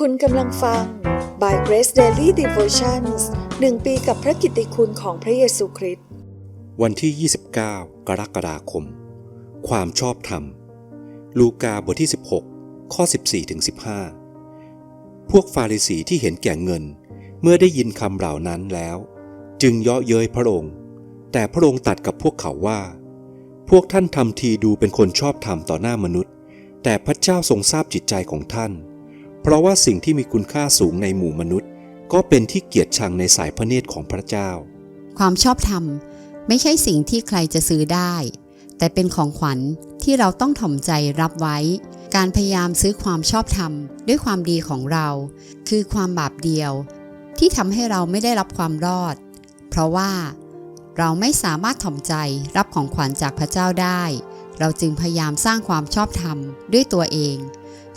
คุณกำลังฟัง By Grace Daily Devotions หนึ่งปีกับพระกิตติคุณของพระเยซูคริสต์ วันที่ 29 กรกฎาคม ความชอบธรรม ลูกาบทที่ 16 ข้อ 14ถึง15 พวกฟาริสีที่เห็นแก่เงิน เมื่อได้ยินคำเหล่านั้นแล้ว จึงเยาะเย้ยพระองค์ แต่พระองค์ตัดกับพวกเขาว่า พวกท่านทำทีดูเป็นคนชอบธรรมต่อหน้ามนุษย์ แต่พระเจ้าทรงทราบจิตใจของท่าน เพราะว่าสิ่งที่มีคุณค่าสูงในหมู่มนุษย์ ก็เป็นที่เกียรติชังในสายพระเนตรของพระเจ้า ความชอบธรรมไม่ใช่สิ่งที่ใครจะซื้อได้ แต่เป็นของขวัญที่เราต้องถ่อมใจรับไว้ การพยายามซื้อความชอบธรรมด้วยความดีของเรา คือความบาปเดียว ที่ทำให้เราไม่ได้รับความรอด เพราะว่าเราไม่สามารถถ่อมใจรับของขวัญจากพระเจ้าได้ เราจึงพยายามสร้างความชอบธรรมด้วยตัวเอง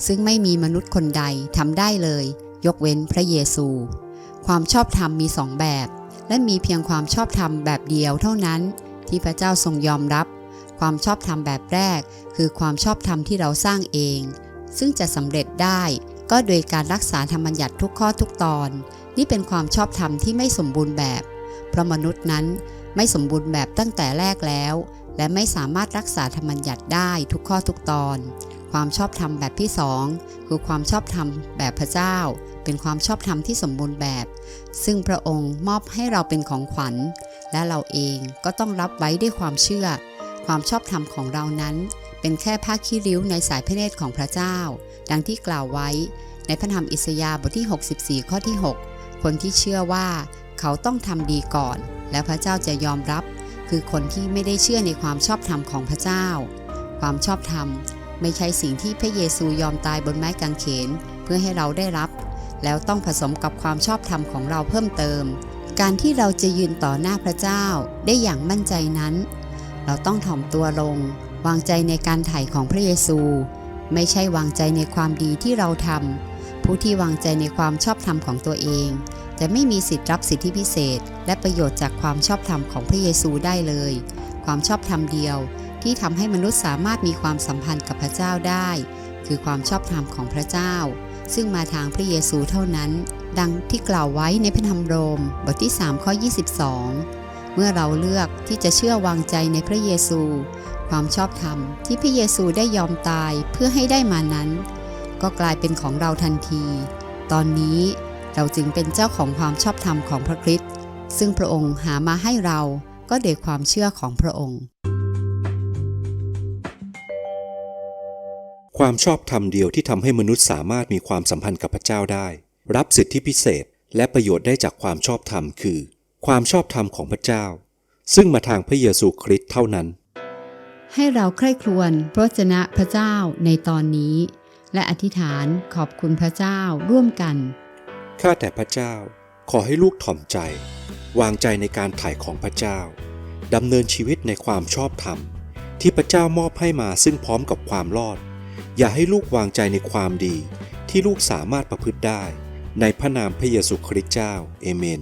ซึ่งไม่มีมนุษย์คนใดทำได้เลย ยกเว้นพระเยซู ความชอบธรรมมีสองแบบ และมีเพียงความชอบธรรมแบบเดียวเท่านั้น ที่พระเจ้าทรงยอมรับ ความชอบธรรมแบบแรก คือความชอบธรรมที่เราสร้างเอง ซึ่งจะสำเร็จได้ก็โดยการรักษาธรรมบัญญัติทุกข้อทุกตอน นี่เป็นความชอบธรรมที่ไม่สมบูรณ์แบบ เพราะมนุษย์นั้นไม่สมบูรณ์แบบตั้งแต่แรกแล้ว และไม่สามารถรักษาธรรมัญญัติได้ทุกข้อทุกตอน ความชอบธรรมแบบที่สองคือความชอบธรรมแบบพระเจ้า เป็นความชอบธรรมที่สมบูรณ์แบบ ซึ่งพระองค์มอบให้เราเป็นของขวัญ และเราเองก็ต้องรับไว้ด้วยความเชื่อ ความชอบธรรมของเรานั้น เป็นแค่ผ้าขี้ริ้วในสายพระเนตรของพระเจ้า ดังที่กล่าวไว้ ในพระธรรมอิสยาห์บทที่ 64 ข้อที่ 6 คนที่เชื่อว่าเขาต้องทำดีก่อน แล้วพระเจ้าจะยอมรับ คือคนที่ไม่ได้เชื่อในความชอบธรรมของพระเจ้า ความชอบธรรมไม่ใช่สิ่งที่พระเยซูยอมตายบนไม้กางเขนเพื่อให้เราได้รับ แล้วต้องผสมกับความชอบธรรมของเราเพิ่มเติม การที่เราจะยืนต่อหน้าพระเจ้าได้อย่างมั่นใจนั้น เราต้องถ่อมตัวลง วางใจในการไถ่ของพระเยซู ไม่ใช่วางใจในความดีที่เราทำผู้ที่วางใจในความชอบธรรมของตัวเอง จะไม่มีสิทธิ์รับสิทธิพิเศษ และประโยชน์จากความชอบธรรมของพระเยซูได้เลย ความชอบธรรมเดียวที่ทำให้มนุษย์สามารถมีความสัมพันธ์กับพระเจ้าได้ คือความชอบธรรมของพระเจ้า ซึ่งมาทางพระเยซูเท่านั้น ดังที่กล่าวไว้ในพระธรรมโรม บทที่3ข้อ22 เมื่อเราเลือกที่จะเชื่อวางใจในพระเยซู ความชอบธรรมที่พระเยซูได้ยอมตายเพื่อให้ได้มานั้น ก็กลายเป็นของเราทันที ตอนนี้ เราจึงเป็นเจ้าของความชอบธรรมของพระคริสต์ซึ่งพระองค์หามาให้เราก็โดยความเชื่อของพระองค์ ความชอบธรรมเดียวที่ทำให้มนุษย์สามารถมีความสัมพันธ์กับพระเจ้าได้ รับสิทธิพิเศษและประโยชน์ได้จากความชอบธรรมคือ ความชอบธรรมของพระเจ้า ซึ่งมาทางพระเยซูคริสต์เท่านั้น ให้เราใคร่ครวญพระวจนะพระเจ้าในตอนนี้ และอธิษฐานขอบคุณพระเจ้าร่วมกัน ข้าแต่พระเจ้าขอให้ลูกถ่อมใจ วางใจในการไถ่ของพระเจ้าดำเนินชีวิตในความชอบธรรม ที่พระเจ้ามอบให้มาซึ่งพร้อมกับความรอด อย่าให้ลูกวางใจในความดี ที่ลูกสามารถประพฤติได้ ในพระนามพระเยซูคริสต์เจ้า เอเมน